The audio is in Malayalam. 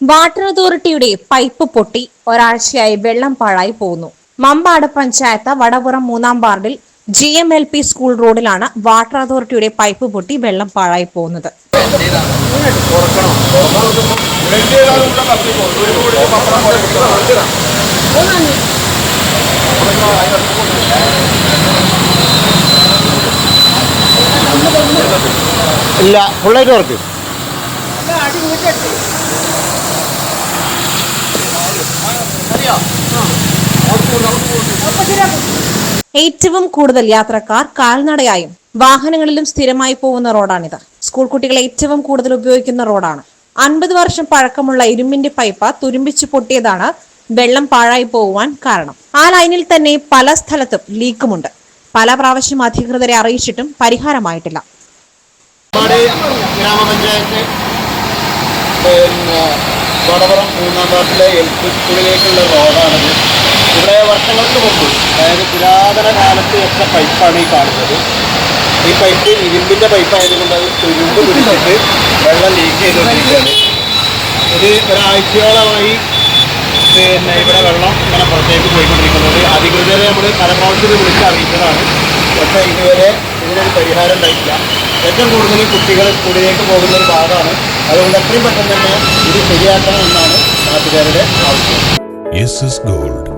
വാട്ടർ അതോറിറ്റിയുടെ പൈപ്പ് പൊട്ടി. ഒരാഴ്ചയായി വെള്ളം പാഴായി പോകുന്നു. മമ്പാട് പഞ്ചായത്ത് വടപുറം മൂന്നാം വാർഡിൽ G M L P school റോഡിലാണ് വാട്ടർ അതോറിറ്റിയുടെ പൈപ്പ് പൊട്ടി വെള്ളം പാഴായി പോകുന്നത്. ഇല്ല ഫുള്ളായിട്ട് വർക്ക് ഏറ്റവും കൂടുതൽ യാത്രക്കാർ കാൽനടയായും വാഹനങ്ങളിലും സ്ഥിരമായി പോകുന്ന റോഡാണിത്. സ്കൂൾ കുട്ടികൾ ഏറ്റവും കൂടുതൽ ഉപയോഗിക്കുന്ന റോഡാണ്. അൻപത് വർഷം പഴക്കമുള്ള ഇരുമ്പിന്റെ പൈപ്പ് തുരുമ്പിച്ചു പൊട്ടിയതാണ് വെള്ളം പാഴായി പോകുവാൻ കാരണം. ആ ലൈനിൽ തന്നെ പല സ്ഥലത്തും ലീക്കുമുണ്ട്. പല പ്രാവശ്യം അധികൃതരെ അറിയിച്ചിട്ടും പരിഹാരമായിട്ടില്ല. ഗ്രാമപഞ്ചായത്ത് പിന്നെ വടവറം മൂന്നാം വാർഡിലെ എൽ പി സ്കൂളിലേക്കുള്ള റോഡാണിത്. ഇവിടെ വർഷങ്ങൾക്ക് മുമ്പ് അതായത് പുരാതന കാലത്ത് വെച്ച പൈപ്പാണ് ഈ കാണുന്നത്. ഈ പൈപ്പ് ഇരുമ്പിന്റെ പൈപ്പ് ആയതുകൊണ്ട് അത് തുരുമ്പ് പിടിച്ചിട്ട് വെള്ളം ലീക്ക് ചെയ്തുകൊണ്ടിരിക്കുകയാണ്. ഇത് ഒരാഴ്ചയോളമായി പിന്നെ ഇവിടെ വെള്ളം ഇങ്ങനെ പുറത്തേക്ക് പോയിക്കൊണ്ടിരിക്കുന്നത്. അധികൃതരെ നമ്മൾ പരമാവധി വിളിച്ച് അറിയിച്ചതാണ്. പക്ഷേ ഇതുവരെ ഇതിനൊരു പരിഹാരം ഉണ്ടായിട്ടില്ല. ഏറ്റവും കൂടുതൽ കുട്ടികൾ സ്കൂളിലേക്ക് പോകുന്ന ഒരു ഭാഗമാണ്. അതുകൊണ്ട് എത്രയും പെട്ടെന്ന് തന്നെ ഇത് ശരിയാക്കണം എന്നാണ് നാട്ടുകാരുടെ ആവശ്യം. Gold